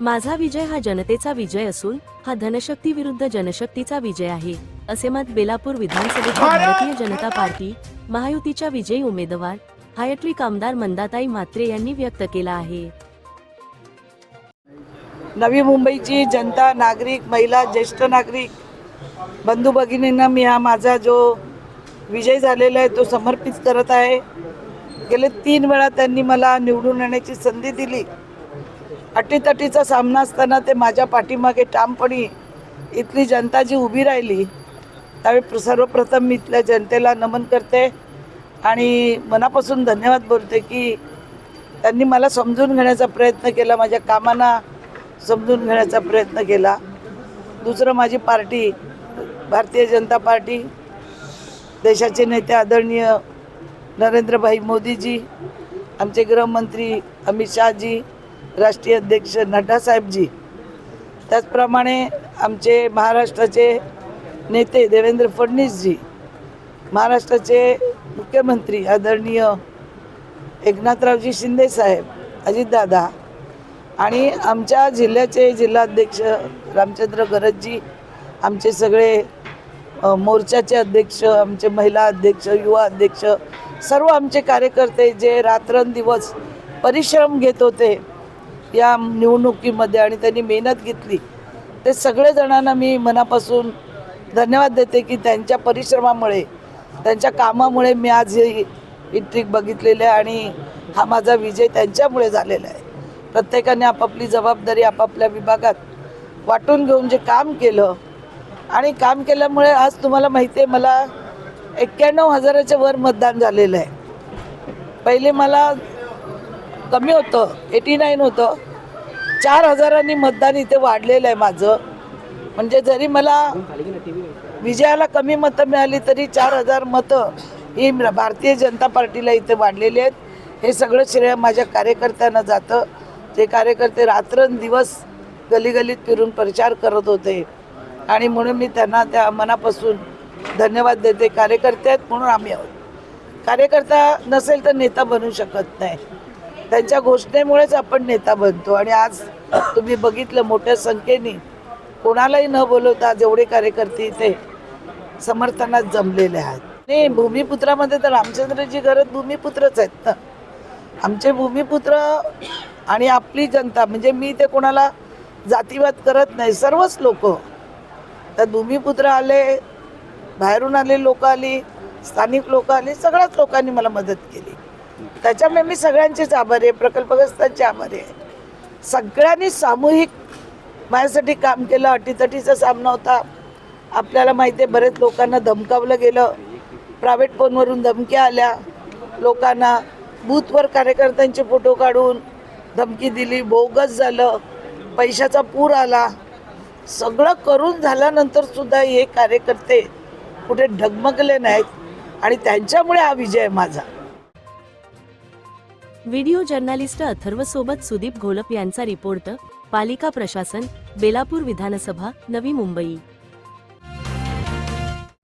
माझा विजय हा जनतेचा विजय असून हा धनशक्ती विरुद्ध जनशक्तीचा विजय आहे असे मत बेलापूर विधानसभेच्या भारतीय जनता पार्टी महायुतीच्या विजयी उमेदवार हायट्रिक आमदार मंदाताई म्हात्रे यांनी व्यक्त केला आहे. नवी मुंबईची जनता नागरिक महिला ज्येष्ठ नागरिक बंधू भगिनींना मी हा माझा जो विजय झालेला आहे तो समर्पित करत आहे. गेले तीन वेळा त्यांनी मला निवडून येण्याची संधी दिली. अटीतटीचा सामना असताना ते माझ्या पाठीमागे ठामपणी इथली जनता जी उभी राहिली त्यावेळी सर्वप्रथम मी इथल्या जनतेला नमन करते आणि मनापासून धन्यवाद बोलते की त्यांनी मला समजून घेण्याचा प्रयत्न केला माझ्या कामांना समजून घेण्याचा प्रयत्न केला. दुसरं माझी पार्टी भारतीय जनता पार्टी देशाचे नेते आदरणीय नरेंद्रभाई मोदीजी आमचे गृहमंत्री अमित शहाजी राष्ट्रीय अध्यक्ष नड्डासाहेबजी त्याचप्रमाणे आमचे महाराष्ट्राचे नेते देवेंद्र फडणवीसजी महाराष्ट्राचे मुख्यमंत्री आदरणीय एकनाथरावजी शिंदेसाहेब अजितदादा आणि आमच्या जिल्ह्याचे जिल्हाध्यक्ष रामचंद्र गरजजी आमचे सगळे मोर्चाचे अध्यक्ष आमचे महिला अध्यक्ष युवा अध्यक्ष सर्व आमचे कार्यकर्ते जे रात्रंदिवस परिश्रम घेत होते या निवडणुकीमध्ये आणि त्यांनी मेहनत घेतली ते सगळेजणांना मी मनापासून धन्यवाद देते की त्यांच्या परिश्रमामुळे त्यांच्या कामामुळे मी आज ही ही ट्रिक बघितलेली आहे आणि हा माझा विजय त्यांच्यामुळे झालेला आहे. प्रत्येकाने आपापली जबाबदारी आपापल्या विभागात वाटून घेऊन जे काम केलं आणि काम केल्यामुळे आज तुम्हाला माहिती आहे मला एक्क्याण्णव हजाराच्या वर मतदान झालेलं आहे. पहिले मला कमी होतं एटी नाईन होतं. चार हजारांनी मतदान इथे वाढलेलं आहे माझं. म्हणजे जरी मला विजयाला कमी मतं मिळाली तरी चार हजार मतं ही भारतीय जनता पार्टीला इथे वाढलेली आहेत. हे सगळं श्रेय माझ्या कार्यकर्त्यांना जातं. जे कार्यकर्ते रात्रंदिवस गलीगलीत फिरून प्रचार करत होते. आणि म्हणून मी त्यांना त्या मनापासून धन्यवाद देते. कार्यकर्ते आहेत म्हणून आम्ही आहोत. कार्यकर्ता नसेल तर नेता बनू शकत नाही. त्यांच्या घोषणेमुळेच आपण नेता बनतो. आणि आज तुम्ही बघितलं मोठ्या संख्येने कोणालाही न बोलवता जेवढे कार्यकर्ते ते समर्थनात जमलेले आहेत. आणि भूमिपुत्रामध्ये तर रामचंद्रजी गरज भूमिपुत्रच आहेत ना. आमचे भूमिपुत्र आणि आपली जनता म्हणजे मी ते कोणाला जातीवाद करत नाही सर्वच लोक. तर भूमिपुत्र आले बाहेरून आले लोक आली स्थानिक लोक आली सगळ्याच लोकांनी मला मदत केली. त्याच्यामुळे मी सगळ्यांचेच आभारी आहे प्रकल्पग्रस्तांचे आभारी आहे. सगळ्यांनी सामूहिक माझ्यासाठी काम केलं अटीतटीचा सामना होता. आपल्याला माहिती आहे बरेच लोकांना धमकावलं गेलं. प्रायव्हेट फोनवरून धमक्या आल्या. लोकांना बूथवर कार्यकर्त्यांचे फोटो काढून धमकी दिली बोगस झालं पैशाचा पूर आला. सगळं करून झाल्यानंतर सुद्धा हे कार्यकर्ते कुठे ढगमगले नाहीत. आणि त्यांच्यामुळे हा विजय आहे माझा. व्हिडिओ जर्नालिस्ट अथर्व सोबत सुदीप घोलप यांचा रिपोर्ट पालिका प्रशासन बेलापूर विधानसभा नवी मुंबई.